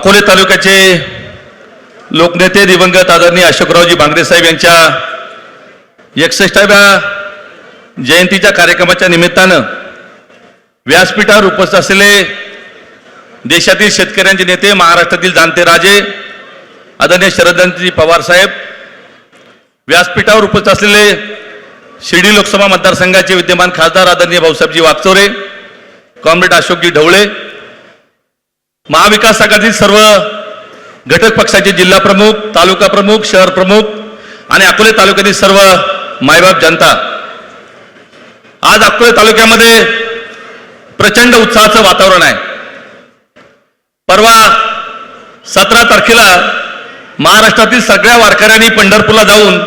अकोले तालुक्याचे लोकनेते दिवंगत आदरणीय अशोकरावजी बांगरे साहेब यांच्या एकसष्टाव्या जयंतीच्या कार्यक्रमाच्या निमित्तानं व्यासपीठावर उपस्थित असलेले देशातील शेतकऱ्यांचे नेते महाराष्ट्रातील जाणते राजे आदरणीय शरदजी पवार साहेब व्यासपीठावर उपस्थित असलेले शिर्डी लोकसभा मतदारसंघाचे विद्यमान खासदार आदरणीय भाऊसाहेबजी वागचोरे कॉम्रेड अशोकजी ढवळे महाविकास आघाडीतील सर्व घटक पक्षाचे जिल्हा प्रमुख तालुका प्रमुख शहर प्रमुख आणि अकोले तालुक्यातील सर्व मायबाप जनता. आज अकोले तालुक्यामध्ये प्रचंड उत्साहाचं वातावरण आहे. परवा सतरा तारखेला महाराष्ट्रातील सगळ्या वारकऱ्यांनी पंढरपूरला जाऊन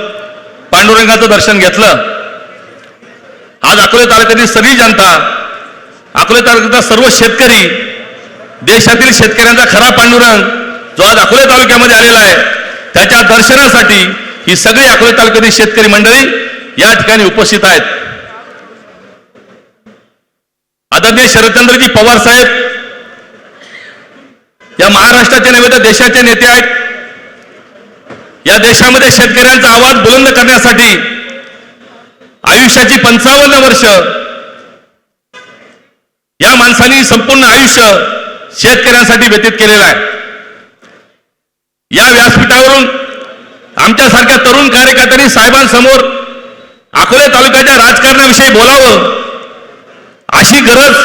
पांडुरंगाचं दर्शन घेतलं. आज अकोले तालुक्यातील सगळी जनता अकोले तालुक्याचा सर्व शेतकरी देशातील शेतकऱ्यांचा खरा पांडुरंग जो आज अकोले तालुक्यामध्ये आलेला आहे त्याच्या दर्शनासाठी ही सगळी अकोले तालुक्यातील शेतकरी मंडळी या ठिकाणी उपस्थित आहेत. आदरणीय शरदचंद्रजी पवार साहेब या महाराष्ट्राचे नव्हे तर देशाचे नेते आहेत. या देशामध्ये शेतकऱ्यांचा आवाज बुलंद करण्यासाठी आयुष्याची पंचावन्न वर्ष या माणसांनी संपूर्ण आयुष्य शेतकऱ्यांसाठी व्यतीत केलेला आहे. या व्यासपीठावरून आमच्यासारख्या तरुण कार्यकर्त्यांनी साहेबांसमोर अकोले तालुक्याच्या राजकारणाविषयी बोलावं अशी गरज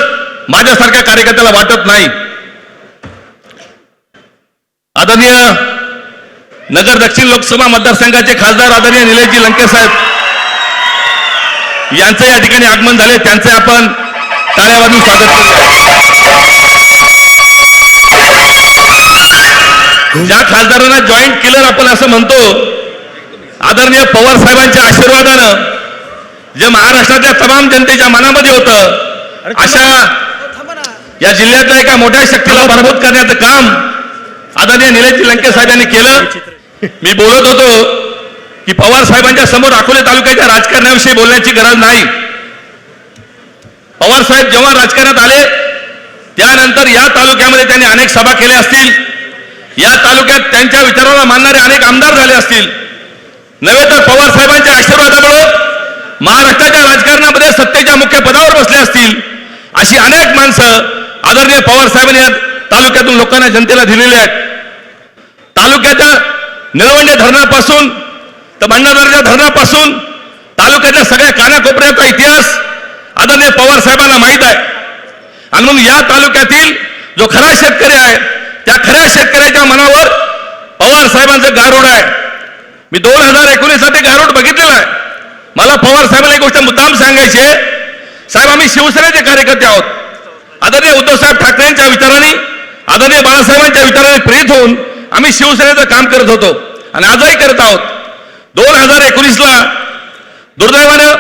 माझ्यासारख्या कार्यकर्त्याला वाटत नाही. आदरणीय नगर दक्षिण लोकसभा मतदारसंघाचे खासदार आदरणीय निलेशजी लंके साहेब यांचं या ठिकाणी आगमन झाले. त्यांचे आपण टाळ्यावाजून स्वागत करूया ज्या खासदारांना जॉईंट किलर आपण असं म्हणतो आदरणीय पवार साहेबांच्या आशीर्वादानं जे महाराष्ट्राच्या तमाम जनतेच्या मनामध्ये होतं अशा या जिल्ह्यातल्या एका मोठ्या शक्तीला पराभूत करण्याचं काम आदरणीय निलेश लंके साहेब यांनी केलं. मी बोलत होतो की पवार साहेबांच्या समोर अकोले तालुक्याच्या राजकारणाविषयी बोलण्याची गरज नाही. पवार साहेब जेव्हा राजकारणात आले त्यानंतर या तालुक्यामध्ये त्यांनी अनेक सभा केल्या असतील. या तालुक्यात त्यांच्या विचाराला मानणारे अनेक आमदार झाले असतील. नव्हे तर पवार साहेबांच्या आशीर्वादामुळे महाराष्ट्राच्या राजकारणामध्ये सत्तेच्या मुख्य पदावर बसले असतील अशी अनेक माणसं आदरणीय पवार साहेबांनी या तालुक्यातून लोकांना जनतेला दिलेली आहेत. तालुक्याच्या निळवंडे धरणापासून तर भंडारदऱ्याच्या धरणापासून तालुक्याच्या सगळ्या कानाकोपऱ्याचा इतिहास आदरणीय पवार साहेबांना माहीत आहे. आणि म्हणून या तालुक्यातील जो खरा शेतकरी आहे त्या खऱ्या शेतकऱ्याच्या मनावर पवार साहेबांचं गारूड आहे. मी दोन हजार एकोणीस ते गारूड बघितलेलं आहे. मला पवार साहेबांना एक गोष्ट मुद्दाम सांगायची आहे. साहेब आम्ही शिवसेनेचे कार्यकर्ते आहोत. आदरणीय उद्धवसाहेब ठाकरेंच्या विचाराने आदरणीय बाळासाहेबांच्या विचाराने प्रेरित होऊन आम्ही शिवसेनेचं काम करत होतो आणि आजही करत आहोत. दोन हजार एकोणीसला दुर्दैवानं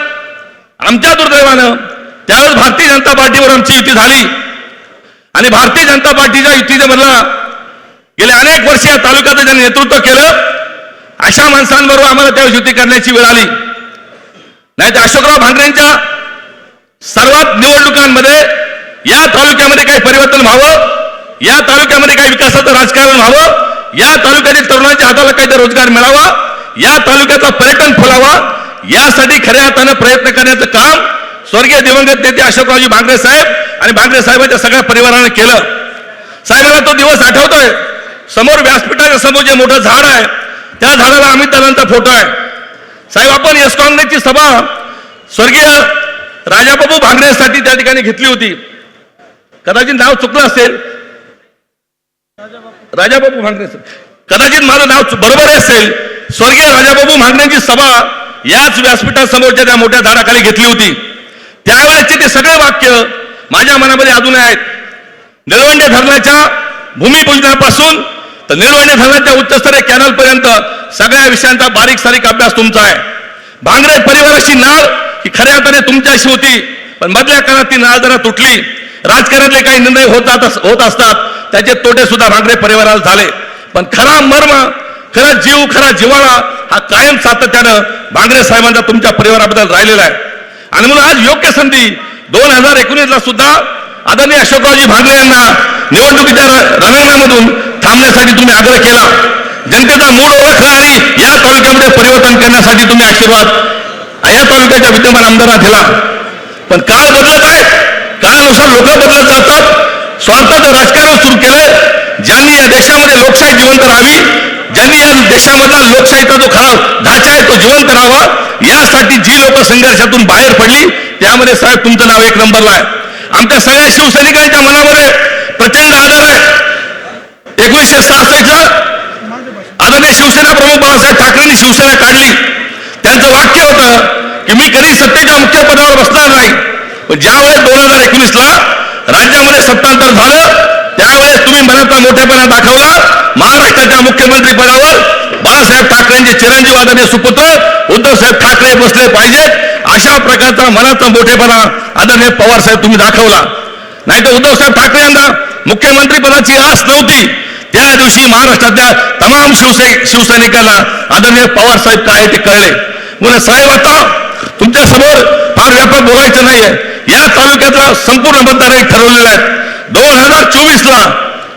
आमच्या दुर्दैवानं त्यावेळेस भारतीय जनता पार्टीवर आमची युती झाली. आणि भारतीय जनता पार्टीच्या युतीच्या मधला गेल्या अनेक वर्ष या तालुक्याचं ज्यांनी नेतृत्व केलं अशा माणसांबरोबर आम्हाला त्यावेळेस युती करण्याची वेळ आली. नाही तर अशोकराव भांगरेंच्या सर्वात निवडणुकांमध्ये या तालुक्यामध्ये काही परिवर्तन व्हावं या तालुक्यामध्ये काही विकासाचं राजकारण व्हावं या तालुक्यातील तरुणांच्या हाताला काहीतरी रोजगार मिळावा या तालुक्याचा पर्यटन फुलावा यासाठी खऱ्या अर्थानं प्रयत्न करण्याचं काम स्वर्गीय दिवंगत नेते अशोकरावजी भांगरे साहेब आणि भांगरे साहेबांच्या सगळ्या परिवाराने केलं. साहेबांना तो दिवस आठवतोय. समोर व्यासपीठाच्या समोर जे मोठं झाड आहे त्या झाडाला अमित दादांचा फोटो आहे. साहेब आपण येस काँग्रेसची सभा स्वर्गीय राजाबाबू भांगण्यासाठी त्या ठिकाणी घेतली होती. कदाचित नाव चुकलं असेल. राजाबाबू भांगरे कदाचित माझं नाव बरोबर असेल. स्वर्गीय राजाबाबू भांगण्याची सभा याच व्यासपीठासमोरच्या त्या मोठ्या झाडाखाली घेतली होती. त्यावेळेसचे ते सगळे वाक्य माझ्या मनामध्ये अजून आहेत. निळवंडे धरणाच्या भूमिपूजनापासून तर निळवंडे धरणाच्या उच्चस्तरीय कॅनल पर्यंत सगळ्या विषयांचा बारीक सारीक अभ्यास तुमचा आहे. भांगरे परिवाराची नाळ ही खऱ्या अर्थाने तुमच्याशी होती पण मधल्या काळात ती नाळ जरा तुटली. राजकारणातले काही निर्णय होतात होत असतात त्याचे तोटे सुद्धा भांगरे परिवाराला झाले. पण खरा मर्म खरा जीव खरा जिवाळा हा कायम सातत्यानं भांगरे साहेबांचा तुमच्या परिवाराबद्दल राहिलेला आहे. आणि म्हणून आज योग्य संधी दोन हजार एकोणीसला सुद्धा आदरणीय अशोकरावजी भांगरे यांना निवडणुकीच्या रणांगणामधून थांबण्यासाठी तुम्ही आग्रह केला. जनतेचा मूळ ओळखला आणि या तालुक्यामध्ये परिवर्तन करण्यासाठी तुम्ही आशीर्वाद या तालुक्याच्या विद्यमान आमदारांना दिला. पण काळ बदलत आहे. काळानुसार लोक बदलत जातात. स्वार्थाचं राजकारण सुरू केलं ज्यांनी या देशामध्ये लोकशाही जिवंत राहावी ज्यांनी या देशामधला लोकशाहीचा जो खरा ढाचा आहे तो जिवंत राहावा यासाठी जी लोक संघर्षातून बाहेर पडली त्यामध्ये साहेब तुमचं नाव एक नंबरला आहे. आमच्या सगळ्या शिवसैनिकांच्या मनामध्ये प्रचंड आदर आहे. एकोणीसशे सहासष्टचं आदरणीय शिवसेना प्रमुख बाळासाहेब ठाकरेंनी शिवसेना काढली. त्यांचं वाक्य होतं की मी कधी सत्तेच्या मुख्य पदावर बसणार नाही. पण ज्यावेळेस दोन हजार एकोणीसला राज्यामध्ये सत्तांतर झालं त्यावेळेस तुम्ही मनाचा मोठेपणा दाखवला. महाराष्ट्राच्या मुख्यमंत्री पदावर बाळासाहेब ठाकरेंचे चिरंजीव आदरणीय सुपुत्र उद्धवसाहेब ठाकरे बसले पाहिजेत. अशा प्रकारचा मनाचा मोठेपणा आदरणीय पवार साहेब तुम्ही दाखवला. नाही तर उद्धवसाहेब ठाकरे यांना मुख्यमंत्री पदाची आस नव्हती. त्या दिवशी महाराष्ट्रातल्या तमाम शिवसै शिवसैनिकांना आदरणीय पवार साहेब काय ते कळले. म्हणजे साहेब आता तुमच्यासमोर फार व्यापक बोलायचं नाहीये. या तालुक्यातला संपूर्ण मतदार ठरवलेला आहे. दोन हजार चोवीस ला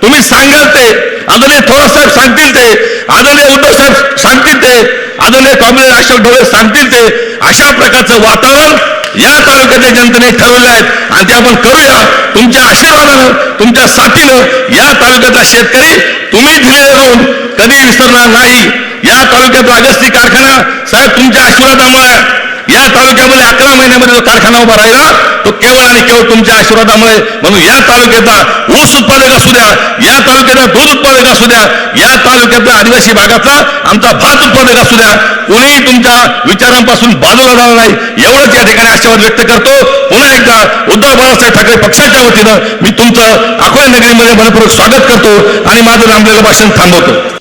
तुम्ही सांगाल ते आदरणीय थोरात साहेब सांगतील ते आदरणीय उद्धव साहेब सांगतील ते आदरणीय कॉम्रेड अशोक ढोळे सांगतील ते अशा प्रकारचं वातावरण या तालुक्याच्या जनतेने ठरवले आहेत. आणि ते आपण करूया. तुमच्या आशीर्वादानं तुमच्या साथीनं या तालुक्यातला शेतकरी तुम्ही दिलेले राहून कधी विसरणार नाही. या तालुक्यातला अगस्ती कारखाना साहेब तुमच्या आशीर्वादामुळे या तालुक्यामध्ये अकरा महिन्यामध्ये जो कारखाना उभा राहिला तो केवळ आणि केवळ तुमच्या आशीर्वादामुळे. म्हणून या तालुक्यातला ऊस उत्पादक असू द्या या तालुक्यातला दूध उत्पादक असू द्या या तालुक्यातल्या आदिवासी भागातला आमचा भात उत्पादक असू द्या. कोणीही तुमच्या विचारांपासून बाजूला जाणार नाही. एवढंच या ठिकाणी आशावाद व्यक्त करतो. पुन्हा एकदा उद्धव बाळासाहेब ठाकरे पक्षाच्या वतीनं मी तुमचं अकोला नगरीमध्ये मनपूर्वक स्वागत करतो आणि माझं नामलेलं भाषण थांबवतो.